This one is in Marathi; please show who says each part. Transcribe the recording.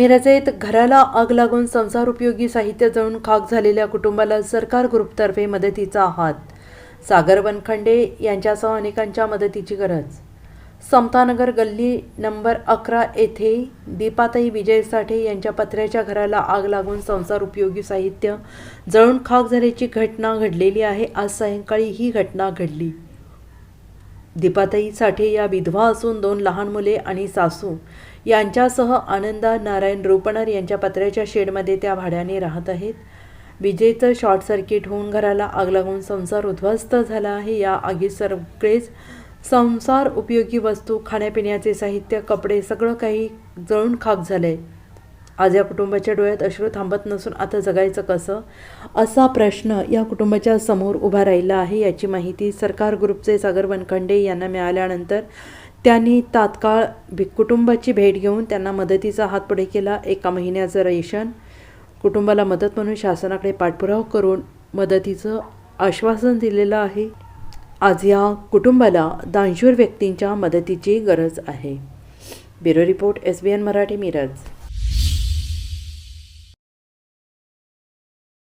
Speaker 1: मिरजेत घराला आग लागून संसार उपयोगी साहित्य जळून खाक झालेल्या कुटुंबाला सरकार ग्रुपतर्फे मदतीचा हात. सागर वनखंडे यांच्यासह अनेकांच्या मदतीची गरज. समतानगर गल्ली नंबर अकरा येथे दीपाताई विजय साठे यांच्या पत्र्याच्या घराला आग लागून संसार उपयोगी साहित्य जळून खाक झाल्याची घटना घडलेली आहे. आज सायंकाळी ही घटना घडली. दीपाताई साठे या विधवा असून दोन लहान मुले आणि सासू यांच्यासह आनंदा नारायण रोपणर यांच्या पत्र्याच्या शेडमध्ये त्या भाड्याने राहत आहेत. विजेचं शॉर्ट सर्किट होऊन घराला आग लागून संसार उद्ध्वस्त झाला आहे. या आगीत सगळेच संसार उपयोगी वस्तू खाण्यापिण्याचे साहित्य कपडे सगळं काही जळून खाक झालं आहे आज या कुटुंबाच्या डोळ्यात अश्रू थांबत नसून आता जगायचं कसं? असा प्रश्न या कुटुंबाच्या समोर उभा राहिला आहे याची माहिती सरकार ग्रुपचे सागर वनखंडे यांना मिळाल्यानंतर त्यांनी तात्काळ भि- कुटुंबाची भेट घेऊन त्यांना मदतीचा हात पुढे केला. एका महिन्याचं रेशन कुटुंबाला मदत म्हणून शासनाकडे पाठपुरावा करून मदतीचं आश्वासन दिलेलं आहे. आज या कुटुंबाला दानशूर व्यक्तींच्या मदतीची गरज आहे. Bureau report S B N Marathi Miraj.